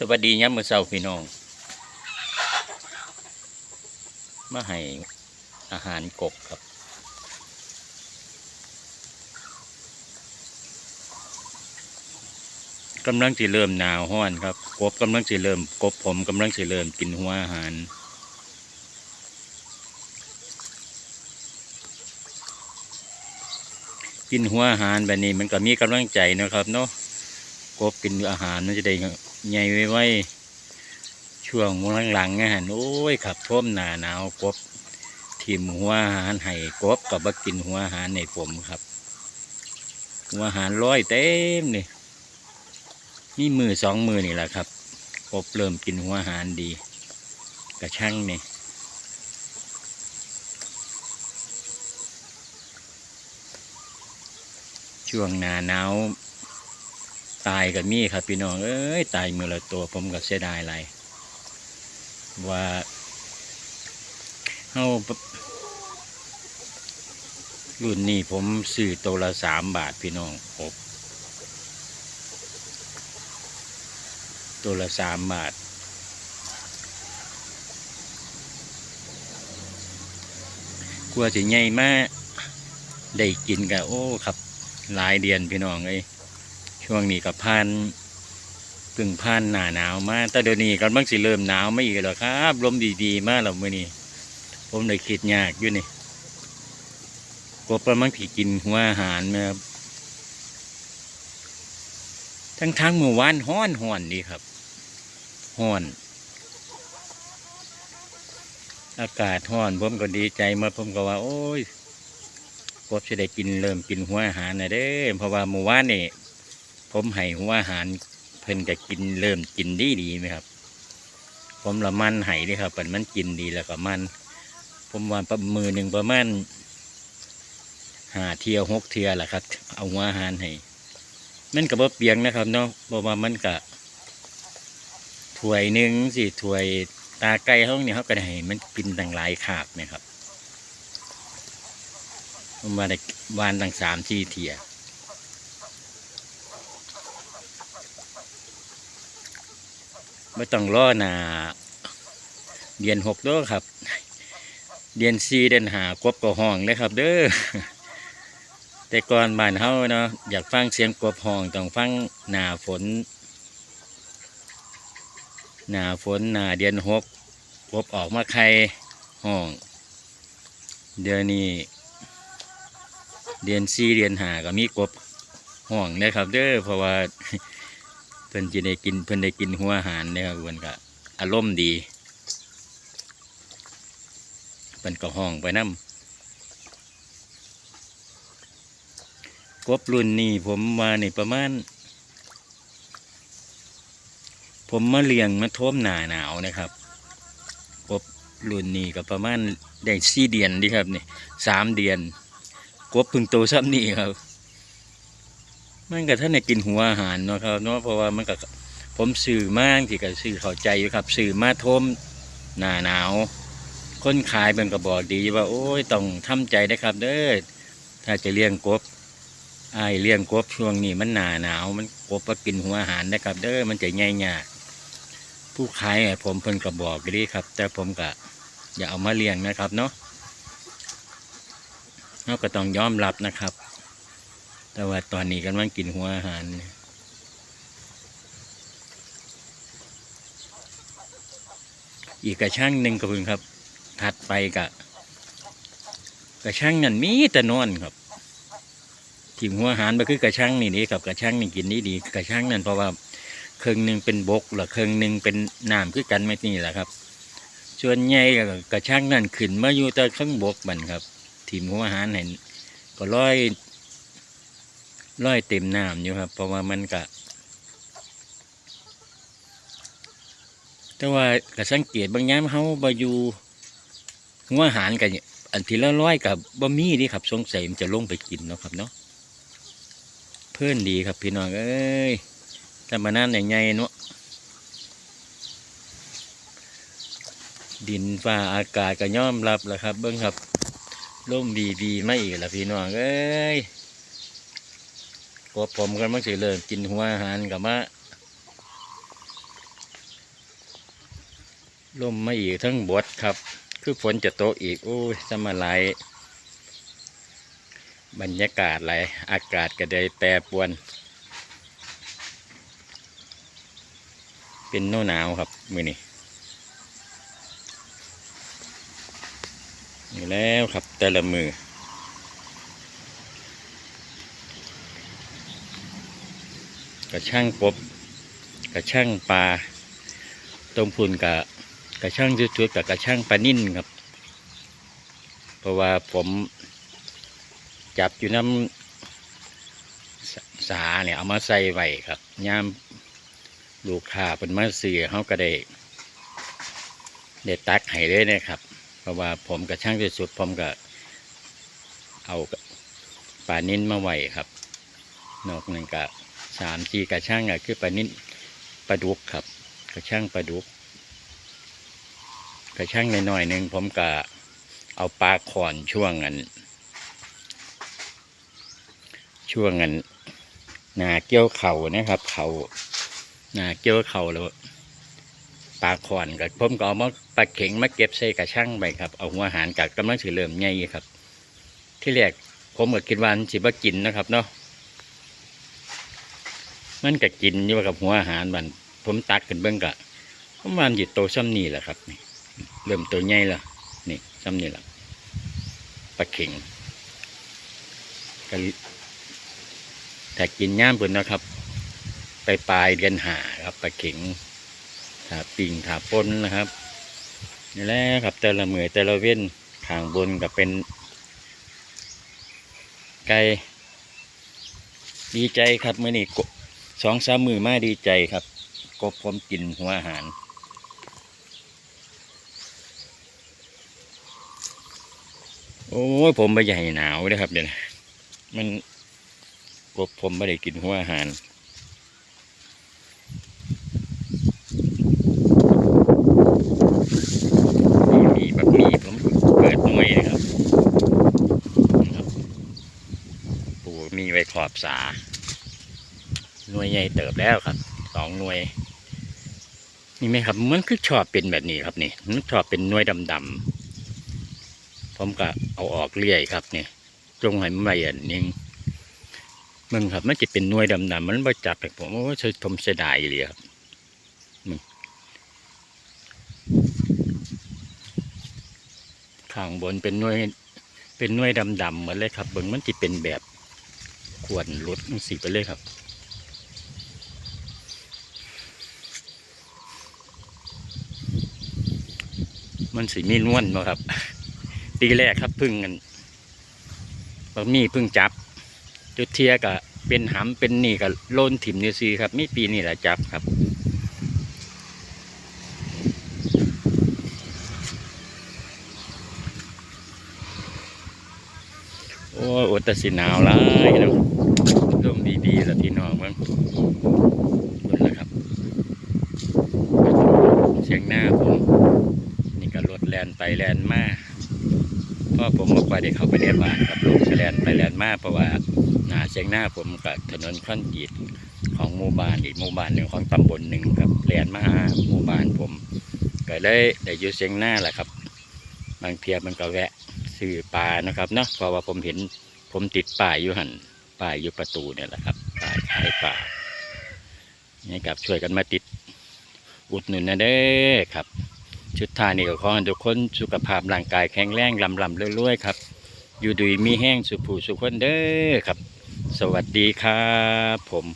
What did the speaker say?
สวัสดีย้ำมือเช้าพี่น้อง มาให้อาหารกบครับ กำลังจะเริ่มหนาวห้อนครับ กบกำลังจะเริ่มกบผมกำลังจะเริ่มกินหัวอาหารกินหัวอาหารแบบนี้มันก็มีกำลังใจนะครับเนาะกบกินอาหารมันจะได้ ใหญ่ไว้ช่วงหลังๆนะฮะโอ้ยขับท่วมหนาหนาวกบทีมหัวอาหารให้กบกับมากินหัวอาหารในผมครับ หัวอาหารร้อยเต็มเนี่มีมือสองมือนี่แหละครับกบเริ่มกินหัวอาหารดี กระช่างนี่ช่วงหนาหนาว ตายกับมีครับพี่น้องเอ้ยตายมือละตัวผมก็เสียดายอะไรว่าเฮารุ่นนี้ผมซื้อตัวละสามบาทพี่น้องผมตัวละสามบาทกลัวสิใหญ่มากได้กินกันโอ้ครับหลายเดือนพี่น้องเอ้ย ช่วงนี้กับพันพึ่งพันหนาหนาวมากแต่เดี๋ยวนี้กำลังสิเริ่มหนาวไม่อีกแล้วครับลมดีๆ มากแล้วมื่อนี้ผมเลยคิดยากอยู่นี่กบประมังผีกินหัวอาหารมาครับทั้งทั้งเมื่อวานห้อนห้อนดีครับห้อน อากาศห้อนผมก็ดีใจมาผมก็ว่า โอ้ยกบจะได้กินเริ่มกินหัวอาหารนะเด้เพราะว่าเมื่อวานนี่ ผมให้หัวอาหารเพิ่นก็กินเริ่มกินดีดีไหมครับ ผมละมันให้เด้ครับมันมันกินดีแล้วก็มัน ผมวานประมือหนึ่งประมาณหาเทียวหกเทียแหละครับ เอาหัวอาหารให้มันก็บ่เปียงนะครับเนาะเพระว่ามันก็ถ้วยหนึ่งสิถ้วยตาไก่ห้องนี่เขาก็ได้ให้มันกินตั้งหลายขาบนะครับผมว่าได้วานตั้งสามที่เทีย ไม่ต้องรอหนาเดือนหกด้อครับ เดือนสี่เดือนหากบก็ห้องเลยครับ เด้อแต่ก่อนบ้านเฮาเนาะอยากฟังเสียงกบห้องต้องฟังหนาฝน หนาฝนหนาเดือนหกกบออกมาไข่ห้อง เดือนนี้เดือนสี่เดือนหาก็มีกบห้องเลยครับ เด้อเพราะว่า พิ่นจะได้กินเพิ่นได้กินหัวอาหารนะครับเพิ่นก็อารมณ์ดีเพิ่นก็ห้องไปน้ำกบรุ่นนี้ผมมาในประมาณ ผมมาเลี้ยงมาท่วมหนาหนาวนะครับกบรุ่นนี้ก็ประมาณได้สี่เดือนดีครับนี่สามเดือนกบพึ่งโตซ้ำนี่ครับ มันก็ท่านได้กินหัวอาหารเนาะครับเนาะเพราะว่ามันก็ผมสื่อมากที่ก็สื่อเข้าใจอยู่ครับ สื่อมาทมหนาหนาวคนขายเป็นก็บอกดีว่า โอ้ยต้องทำใจนะครับ เด้อถ้าจะเลี้ยงกบไอเลี้ยงกบช่วงนี้มันหนาหนาว มันกบก็กินหัวอาหารนะครับ เด้อมันจะง่ายยากผู้ขายผมเพิ่นก็บอกดีครับ แต่ผมก็อย่าเอามาเลี้ยงนะครับเนาะเราก็ต้องยอมรับนะครับ แต่ว่าตอนนี้กำลังกินหัวอาหารอีกกระช่างหนึ่งก็เพิ่งครับ ถัดไปกะกระช่างนั่นมีแต่นอนครับทีมหัวอาหารก็คือกระช่างนี่นี่ครับกระช่างนี่กินนี่ดีกระช่างนั่นเพราะว่าเครื่องหนึ่งเป็นบกหรือเครื่องหนึ่งเป็นน้ำคือกันไม่นี่แหละครับส่วนใหญ่กระช่างนั่นขึ้นมาอยู่แต่ข้างบกมันครับทีมหัวอาหารเห็นก็ร้อย ร้อยเต็มน้ำอยู่ครับ เพราะว่ามันก็แต่ว่าก็สังเกตบางอย่างเขาบอยู่หัวอาหารกันอันที่ละร้อยกับบะมี่นี่ครับสงสัยมันจะลงไปกินเนาะครับเนาะเพื่อนดีครับพี่น้องเอ้ยถ้ามานั่นใหญ่ๆเนาะดินฟ้าอากาศก็ย่อมรับแหล้วครับ เบิ้งครับร่มดีดีๆไม่อีกละพี่น้องเอ้ย กบผมกันมันสิเริ่มกินหัวอาหารกับมาลมมาอีกทั้งบดครับ คือฝนจะตกอีกโอ้ยสมาไหลบรรยากาศไหลอากาศก็ได้แปรปวน เป็นหนาวหนาวครับ มือนี้นี่แล้วครับแต่ละมือ ระช่างกบกระช่างปลาตรงพุนกับกระช่างจุดๆกับกระช่างปลานิ่นครับ เพราะว่าผมจับอยู่น้ำสาเนี่ยเอามาใส่ไว้ครับย่ามลูกค้าเป็นมาเสือเขาก็ได้ได้ตักให้เลยนะครับ เพราะว่าผมกระช่างสุดๆผมก็เอาปลานิ่นมาไว้ครับ นอกนั้นก็ สามจีกระช่างอะคือปลานิดปลาดุกครับ กระช่างปลาดุก กระช่างใน้อยหนึ่งผมก็เอาปลาขอนช่วงอัน ช่วงอันนาเกี้ยวเข่านะครับ เขานาเกี้ยวเข่าแล้วปลาขอนกับผมก็เอามาปลาเข็งมาเก็บใส่กระช่างไปครับเอาหัวอาหารกับกำลังถือเริ่มใหญ่ครับ ที่แรกผมก็คิดว่ามันสิบ่กินนะครับเนาะ มันก็กินอยู่กับหัวอาหารมันผมตักขึ้นเบิ้องกะประมาณอยู่โตซ้ำนี่แหละครับนี่เริ่มตัวใหญ่และนี่ซ้ำนี่แหละปลาเข็งก็แต่กินย่ามปุ่นนะครับ ไปปลายเดือนหาครับปลาเข็งถาปิ่งถาป้นนะครับนี่แหละครับแต่ละมือแต่ละเว้นขางบนก็เป็น ไก่ดีใจครับเมื่อนี้ก สองสามมือมาดีใจครับ กบผมกินหัวอาหาร โอ้ยผมไม่ใหญ่หนาวเลยครับเดี๋ยวนะมันกบผมไม่ได้กินหัวอาหารนี่มีแบบมีผมเปิดหน่วยนะครับนะครับปูมีไว้ขอบสา หน่วยใหญ่เติบแล้วครับสองหน่วย นี่ไหมครับมันคือชอบเป็นแบบนี้ครับนี่มันชอบเป็นหน่วยดำๆผมก็เอาออกเรื่อยครับนี่จงให้มันละเอียดนิ่งมึงครับมันจะเป็นหน่วยดำๆมันไม่จับให้ผมว่าใช้ผมเสียดายเลยครับข้างบนเป็นหน่วยเป็นหน่วยดำๆเหมือนเลยครับเบิ่งมันจะเป็นแบบขวนรถสีไปเลยครับ มันสิมีนวลบ่ครับ ปีแรกครับพึ่งกันบะมีพึ่งจับจุดเทียก็เป็นหำเป็นนี่กับโลนถิ่มนี่ซีครับ มีปีนี่แหละจับครับ โอ้ยอดแตสิหนาวหลายเนาะลมดีๆแล้วพี่น้องมั้งคุณละครับ เสียงหน้าผม ไปแลนมาพราะผมบอกว่าได้เข้าไปเรียนบ้านกับลูกแลนไปแลนมาเพราะว่าหน้าเสียงหน้าผมกับถนนคอนกรีตของหมู่บ้านอีกหมู่บ้านหนึ่งของตำบลหนึ่งครับแลนมาหาหมู่บ้านผมก็เลยได้อยู่เสียงหน้าแหละครับ บางเทียมันก็แวะซื้อปลานะครับเนาะเพราะว่าผมเห็นผมติดป้ายอยู่หันป้ายอยู่ประตูเนี่ยแหละครับป้ายขายปลานี่ครับช่วยกันมาติดอุดหนุนนะเด้ครับ ชุดทานี่ก็ขอให้ทุกคนสุขภาพร่างกายแข็งแรงลำลำเรื่อยๆครับ อยู่ดีมีแห้งสุขผู้สุขคนเด้อครับ สวัสดีครับผม